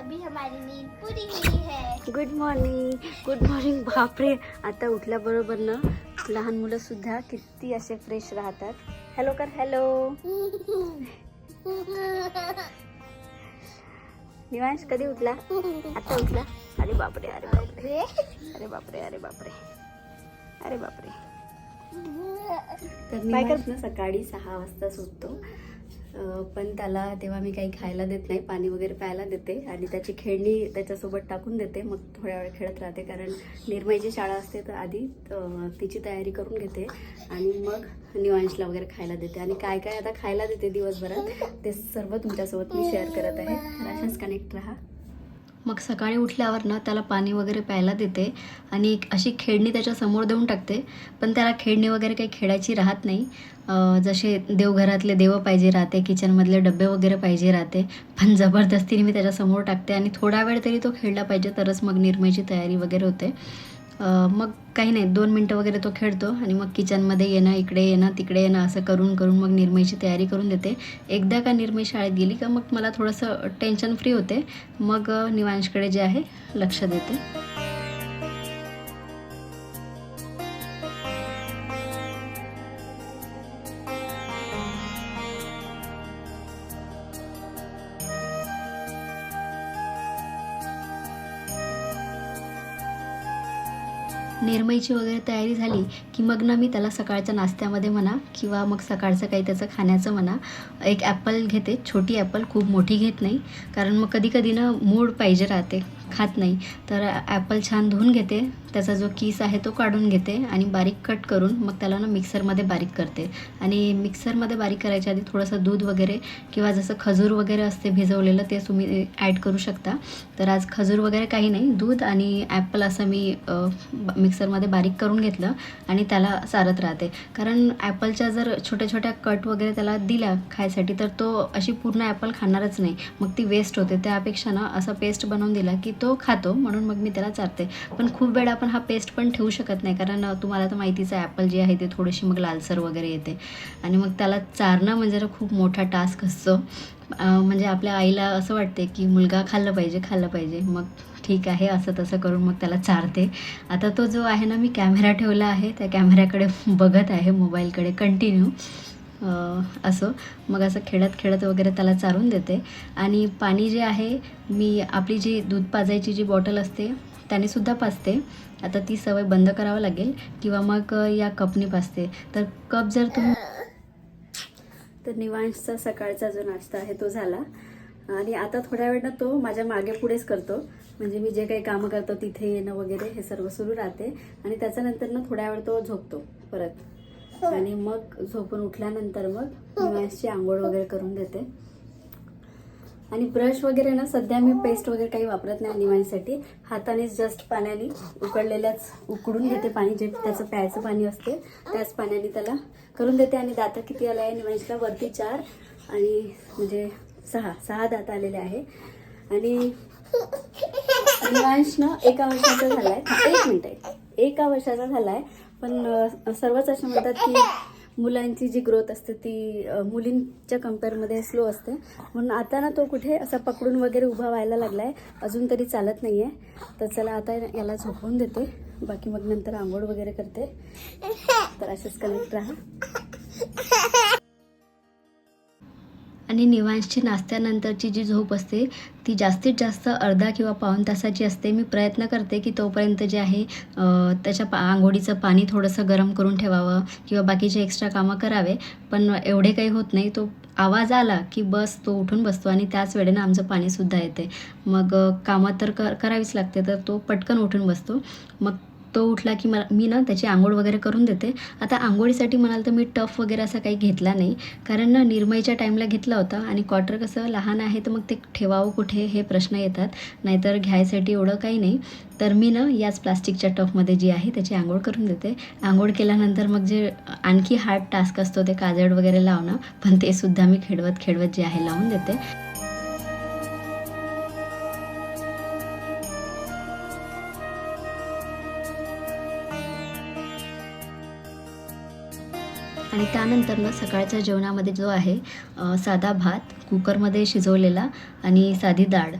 अभी हमारी नींद पूरी हुई है। गुड मॉर्निंग गुड मॉर्निंग बापरे. आता उठल्याबरोबर ना? लहान मुलं सुद्धा किती असे फ्रेश राहतात. हॅलो कर हॅलो निवांश कधी उठला? आता उठला? अरे बापरे अरे बापरे. अरे बापरे अरे बापरे. अरे बापरे. काय करत ना सकाळी सहा वाजता सुटतो. पण त्याला तेव्हा मी काही खायला देत नाही पाणी वगैरे प्यायला देते आणि त्याची खेळणी त्याच्यासोबत टाकून देते. मग थोड्या वेळ खेळत राहते कारण निर्मयची शाळा असते तर आधी तिची तयारी करून घेते आणि मग निवांशला वगैरे खायला देते. आणि काय काय आता खायला देते दिवसभरात ते सर्व तुमच्यासोबत मी शेअर करत आहे. तर अशाच कनेक्ट राहा. मग सकाळी उठल्यावर ना त्याला पाणी वगैरे प्यायला देते आणि एक अशी खेळणी त्याच्यासमोर देऊन टाकते. पण त्याला खेळणी वगैरे काही खेळायची राहत नाही. जसे देवघरातले देव पाहिजे राहते किचनमधले डबे वगैरे पाहिजे राहते. पण जबरदस्तीने मी त्याच्यासमोर टाकते आणि थोडा वेळ तरी तो खेळला पाहिजे तरच मग निर्मयची तयारी वगैरे होते. मग काही नाही दोन मिनटं वगैरे तो खेळतो आणि मग किचनमध्ये येणं इकडे येणं तिकडे येणं असं करून करून मग निर्मयची तयारी करून देते. एकदा का निर्मय शाळेत गेली का मग मला थोडंसं टेन्शन फ्री होते. मग निवांशकडे जे आहे लक्ष देते. निर्मईची वगैरे तयारी झाली की मग ना मी त्याला सकाळच्या नाश्त्यामध्ये म्हणा किंवा मग सकाळचं काही त्याचं खाण्याचं म्हणा एक ॲपल घेते. छोटी ॲपल खूप मोठी घेत नाही. कारण मग कधी कधी ना मूड पाहिजे राहते. खात नाही. तर ॲपल छान धुवून घेते. त्याचा जो कीस आहे तो काढून घेते आणि बारीक कट करून मग त्याला ना मिक्सरमध्ये बारीक करते. आणि मिक्सरमध्ये बारीक करायच्या आधी थोडंसं दूध वगैरे किंवा जसं खजूर वगैरे असते भिजवलेलं ते तुम्ही ॲड करू शकता. तर आज खजूर वगैरे काही नाही. दूध आणि ॲपल असं मी मिक्सरमध्ये बारीक करून घेतलं आणि त्याला चारत राहते. कारण ॲपलच्या जर छोट्या छोट्या कट वगैरे त्याला दिल्या खायसाठी तर तो अशी पूर्ण ॲपल खाणारच नाही. मग ती वेस्ट होते. त्यापेक्षा ना असा पेस्ट बनवून दिला की तो खातो म्हणून मग मी त्याला चारते. पण खूप वेळा आपण हा पेस्ट पण ठेवू शकत नाही. कारण तुम्हाला तर माहितीच आहे ॲपल जी आहे ते थोडीशी मग लालसर वगैरे येते. आणि मग त्याला चारणं म्हणजे खूप मोठा टास्क असतो. म्हणजे आपल्या आईला असं वाटते की मुलगा खाल्लं पाहिजे खाल्लं पाहिजे. मग ठीक आहे असं तसं करून मग त्याला चारते. आता तो जो आहे ना मी कॅमेरा ठेवला आहे. त्या कॅमेऱ्याकडे बघत आहे मोबाईलकडे कंटिन्यू असो. मग असं खेळत खेळत वगैरे त्याला चारून देते. आणि पाणी जे आहे मी आपली जी दूध पाजायची जी बॉटल असते त्याने सुद्धा पाजते. आता ती सवय बंद करावं लागेल किंवा मग या कपनी पाजते. तर कप जर तुम्ही तर निवांशचा सकाळचा जो नाश्ता आहे तो झाला. आणि आता थोड्या वेळानं तो माझ्या मागे पुढेच करतो. म्हणजे मी जे काही कामं करतो तिथे येणं वगैरे हे सर्व सुरू राहते. आणि त्याच्यानंतर ना थोड्या वेळ तो झोपतो परत. आणि मग झोपून उठल्यानंतर मग निवांशची आंघोळ वगैरे करून देते. आणि ब्रश वगैरे ना सध्या मी पेस्ट वगैरे काही वापरत नाही निवांसाठी हातानेच जस्ट पाण्याने उकडलेल्याच उकडून घेते पाणी जे त्याचं प्यायचं पाणी असते त्याच पाण्याने त्याला करून देते. आणि दात किती आले आहे निवांशला वरती चार आणि म्हणजे सहा. सहा दात आलेले आहे. आणि निवांश ना एका वर्षाचा झालाय. एक मिनिट. आहे एका वर्षाचा झालाय. पण सर्वच असे म्हणतात की मुलांची जी ग्रोथ असते ती मुलींच्या कम्पेअरमध्ये स्लो असते. म्हणून आता ना तो कुठे असा पकडून वगैरे उभा व्हायला लागला आहे अजून तरी चालत नाही आहे तर चला आता याला झोपवून देते. बाकी मग नंतर आंघोळ वगैरे करते. तर असेच कनेक्ट राहा. आणि निवांशची नाश्त्यानंतरची जी झोप असते ती जास्तीत जास्त अर्धा किंवा पाऊण तासाची असते. मी प्रयत्न करते की तोपर्यंत जे आहे त्याच्या पा आंघोळीचं पाणी थोडंसं गरम करून ठेवावं किंवा बाकीचे एक्स्ट्रा कामं करावे. पण एवढे काही होत नाही. तो आवाज आला की बस तो उठून बसतो आणि त्याच वेळेनं आमचं पाणीसुद्धा येते. मग कामं तर कर करावीच लागते. तर तो पटकन उठून बसतो. मग तो उठला की मला मी ना त्याची आंघोळ वगैरे करून देते. आता आंघोळीसाठी म्हणाल तर मी टफ वगैरे असा काही घेतला नाही. कारण ना निर्मईच्या टाईमला घेतला होता आणि क्वार्टर कसं लहान आहे तर मग ते ठेवावं कुठे हे प्रश्न येतात. नाहीतर घ्यायसाठी एवढं काही नाही. तर मी ना याच प्लास्टिकच्या टफमध्ये जी आहे त्याची आंघोळ करून देते. आंघोळ केल्यानंतर मग जे आणखी हार्ड टास्क असतो ते काजळ वगैरे लावणं. पण ते सुद्धा मी खेळवत खेळवत जे आहे लावून देते. आणि त्यानंतर ना सकाळच्या जेवणामध्ये जो आहे साधा भात कुकरमध्ये शिजवलेला आणि साधी डाळ.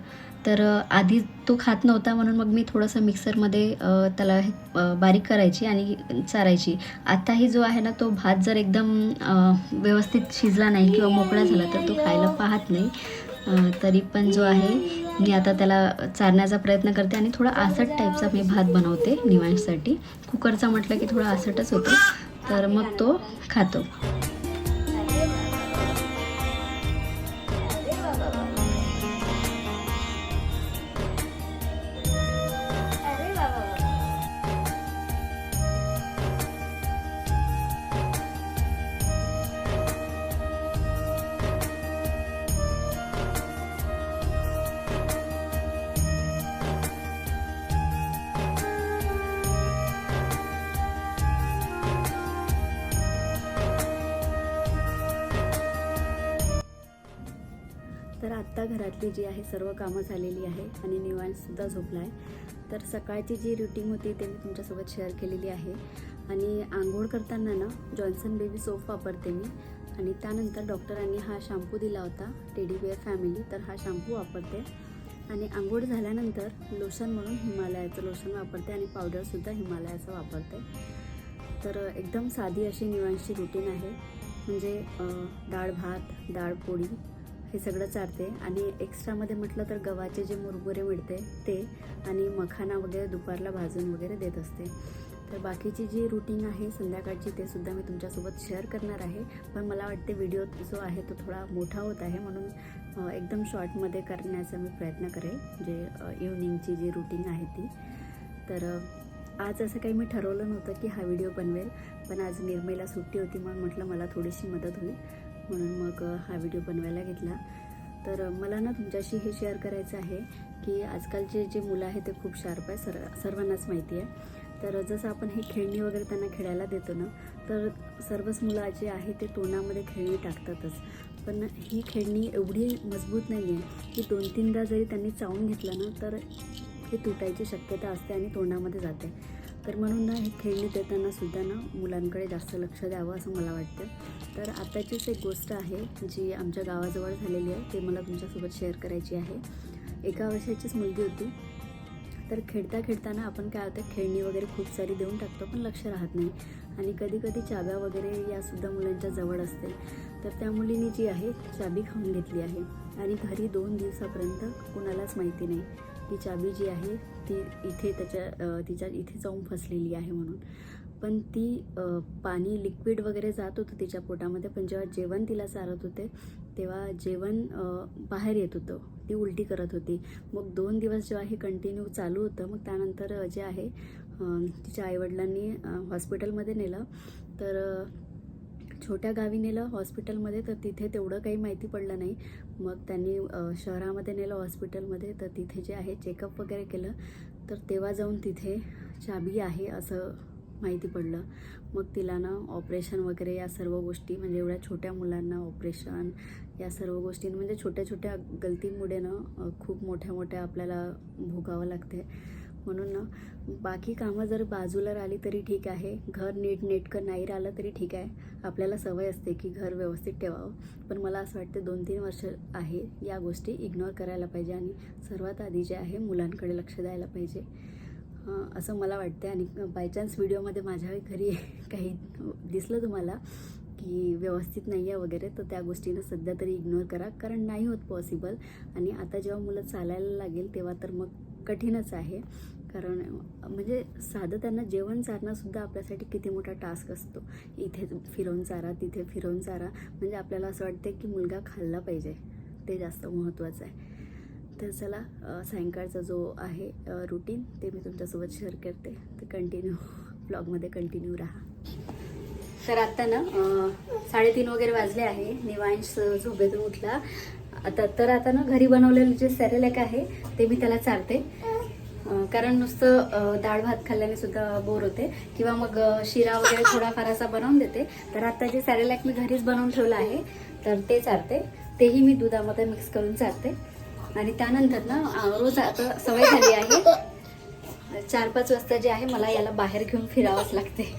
तर आधी तो खात नव्हता म्हणून मग मी थोडंसं मिक्सरमध्ये त्याला हे, बारीक करायची आणि चारायची. आताही जो आहे ना तो भात जर एकदम व्यवस्थित शिजला नाही किंवा मोकळा झाला तर तो खायला पाहत नाही. तरी पण जो आहे मी आता त्याला चारण्याचा प्रयत्न करते आणि थोडा आसट टाईपचा मी भात बनवते निवांशसाठी कुकरचा म्हटलं की थोडा आसटच होतो. तर मग तो खातो. तर आत्ता घरातली जी आहे सर्व कामं झालेली आहे आणि निवांतसुद्धा झोपला आहे तर सकाळची जी रुटीन होती ते मी तुमच्यासोबत शेअर केलेली आहे. आणि आंघोळ करताना ना जॉन्सन बेबी सोप वापरते मी. आणि त्यानंतर डॉक्टरांनी हा शॅम्पू दिला होता टेडी बेअर फॅमिली तर हा शॅम्पू वापरते. आणि आंघोळ झाल्यानंतर लोशन म्हणून हिमालयाचं लोशन वापरते आणि पावडरसुद्धा हिमालयाचं वापरते. तर एकदम साधी अशी निवांशी रुटीन आहे. म्हणजे डाळ भात डाळ पोळी हे सगळं चारते. आणि एक्स्ट्रामध्ये म्हटलं तर गव्हाचे जे मुरमुरे मिळते ते आणि मखाना वगैरे दुपारला भाजून वगैरे देत असते. तर बाकीची जी रुटीन आहे संध्याकाळची ते सुद्धा मी तुमच्यासोबत शेअर करणार आहे. पण मला वाटते व्हिडिओ जो आहे तो थोडा मोठा होत आहे म्हणून एकदम शॉर्टमध्ये करण्याचा मी प्रयत्न करेल जे इव्हनिंगची जी रुटीन आहे ती. तर आज असं काही मी ठरवलं नव्हतं की हा व्हिडिओ बनवेल पण आज निर्मेला सुट्टी होती म्हणून म्हटलं मला थोडीशी मदत होईल. म्हणून मग हा व्हिडिओ बनवायला घेतला. तर मला ना तुमच्याशी हे शेअर करायचं आहे की आजकालचे जे मुलं आहेत ते खूप शार्प आहे सर सर्वांनाच माहिती आहे. तर जसं आपण हे खेळणी वगैरे त्यांना खेळायला देतो ना तर सर्वच मुलं जे आहे ते तोंडामध्ये खेळणी टाकतातच. पण ही खेळणी एवढी मजबूत नाही आहे की दोन तीनदा जरी त्यांनी चावून घेतलं ना तर हे तुटायची शक्यता असते आणि तोंडामध्ये जाते. तर म्हणून ना हे खेळणी देताना सुद्धा ना मुलांकडे जास्त लक्ष द्यावं असं मला वाटतं. तर आत्ताचीच एक गोष्ट आहे जी आमच्या गावाजवळ झालेली आहे ते मला तुमच्यासोबत शेअर करायची आहे. एका वर्षाचीच मुलगी होती. तर खेळता खेळताना आपण काय होतं खेळणी वगैरे खूप सारी देऊन टाकतो पण लक्ष राहत नाही. आणि कधी कधी चाब्या वगैरे यासुद्धा मुलांच्या जवळ असते. तर त्या मुलीने जी आहे चाबी खाऊन घेतली आहे. आणि घरी दोन दिवसापर्यंत कुणालाच माहिती नाही. ती चाबी जी आहे ती इथे त्याच्या तिच्या इथे जाऊन फसलेली आहे म्हणून. पण ती पाणी लिक्विड वगैरे जात होतं तिच्या पोटामध्ये पण जेव्हा जेवण तिला चारत होते तेव्हा जेवण बाहेर येत होतं. ती उलटी करत होती. मग दोन दिवस जेव्हा हे कंटिन्यू चालू होतं मग त्यानंतर जे आहे तिच्या आईवडिलांनी हॉस्पिटलमध्ये नेलं. तर छोट्या गावी नेलं हॉस्पिटलमध्ये तर तिथे तेवढं काही माहिती पडलं नाही. मग त्यांनी शहरामध्ये नेलं हॉस्पिटलमध्ये तर तिथे जे आहे चेकअप वगैरे केलं. तर तेव्हा जाऊन तिथे चाबी आहे असं माहिती पडलं. मग तिला ना ऑपरेशन वगैरे या सर्व गोष्टी म्हणजे एवढ्या छोट्या मुलांना ऑपरेशन या सर्व गोष्टी म्हणजे छोट्या छोट्या गलतीमुळे ना खूप मोठ्या मोठ्या आपल्याला भोगावं लागते. म्हणून ना बाकी कामं जर बाजूला राहिली तरी ठीक आहे. घर नीट नेटकं नाही राहिलं तरी ठीक आहे. आपल्याला सवय असते की घर व्यवस्थित ठेवावं. पण मला असं वाटतं दोन तीन वर्ष आहे या गोष्टी इग्नोर करायला पाहिजे आणि सर्वात आधी जे आहे मुलांकडे लक्ष द्यायला पाहिजे. असं मला वाटते आणि बायचान्स व्हिडिओमध्ये माझ्या घरी काही दिसलं तुम्हाला की व्यवस्थित नाही आहे वगैरे तर त्या गोष्टीनं सध्या तरी इग्नोर करा. कारण नाही होत पॉसिबल आणि आता जेव्हा मुलं चालायला लागेल तेव्हा तर मग कठीणच आहे. कारण म्हणजे साधं त्यांना जेवण चारणंसुद्धा आपल्यासाठी किती मोठा टास्क असतो. इथे फिरवून चारा तिथे फिरवून चारा. म्हणजे आपल्याला असं वाटते की मुलगा खाल्ला पाहिजे. ते जास्त महत्त्वाचं आहे. तर चला सायंकाळचा जो आहे रुटीन ते मी तुमच्यासोबत शेअर करते. तर कंटिन्यू ब्लॉगमध्ये कंटिन्यू राहा. तर आत्ता ना साडेतीन वगैरे वाजले आहे. निवांश झोपेतून उठला. आता तर आता ना घरी बनवलेलं जे सॅरेलॅक आहे ते मी त्याला चारते. कारण नुसतं डाळ भात खाल्ल्याने सुद्धा बोर होते. किंवा मग शिरा वगैरे थोडाफार असा बनवून देते. तर आता जे सॅरेलॅक मी घरीच बनवून ठेवलं आहे तर ते चारते. तेही मी दुधामध्ये मिक्स करून चारते. आणि त्यानंतर ना रोज आता सवय झाली आहे. चार पाच वाजता जे आहे मला याला बाहेर घेऊन फिरावंच लागते.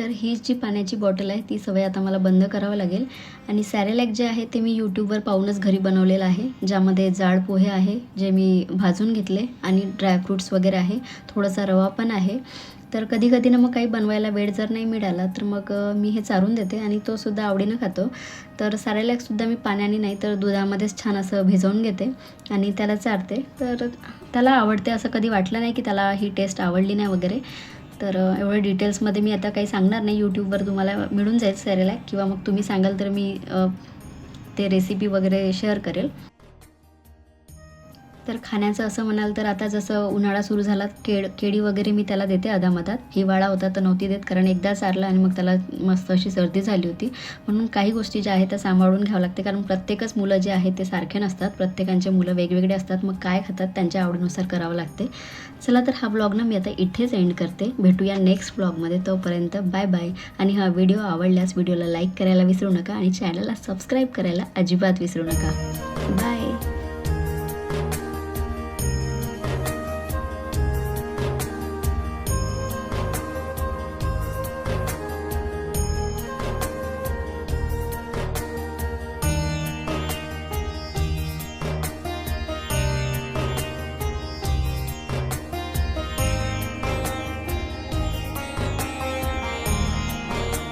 तर ही जी पाण्याची बॉटल आहे ती सवय आता मला बंद करावं लागेल. आणि सॅरेलॅक जे आहे ते मी यूट्यूबवर पाहूनच घरी बनवलेलं आहे. ज्यामध्ये जाड पोहे आहे जे मी भाजून घेतले. आणि ड्रायफ्रूट्स वगैरे आहे. थोडासा रवा पण आहे. तर कधी कधी ना मग काही बनवायला वेळ जर नाही मिळाला तर मग मी हे चारून देते. आणि तो सुद्धा आवडीनं खातो. तर सॅरेलॅकसुद्धा मी पाण्याने नाही तर दुधामध्येच छान असं भिजवून घेते. आणि त्याला चारते. तर त्याला आवडते असं कधी वाटलं नाही की त्याला ही टेस्ट आवडली नाही वगैरे. तर एवढे डिटेल्समध्ये मी आता काही सांगणार नाही. यूट्यूबवर तुम्हाला मिळून जाईल सॅरेलॅक किंवा मग तुम्ही सांगाल तर मी ते रेसिपी वगैरे शेअर करेल. तर खाण्याचं असं म्हणाल तर आता जसं उन्हाळा सुरू झाला केळ केळी वगैरे मी त्याला देते अदामतात हिवाळा होता तर नव्हती देत कारण एकदा सारला आणि मग त्याला मस्त अशी सर्दी झाली होती. म्हणून काही गोष्टी ज्या आहेत त्या सांभाळून घ्यावं लागते कारण प्रत्येकच मुलं जे आहेत ते सारखे नसतात. प्रत्येकांचे मुलं वेगवेगळे असतात मग काय खातात त्यांच्या आवडीनुसार करावं लागते. चला तर हा ब्लॉग ना मी आता इथेच एंड करते. भेटूया नेक्स्ट ब्लॉगमध्ये तोपर्यंत बाय बाय आणि हा व्हिडिओ आवडल्यास व्हिडिओला लाईक करायला विसरू नका आणि चॅनलला सबस्क्राईब करायला अजिबात विसरू नका. बाय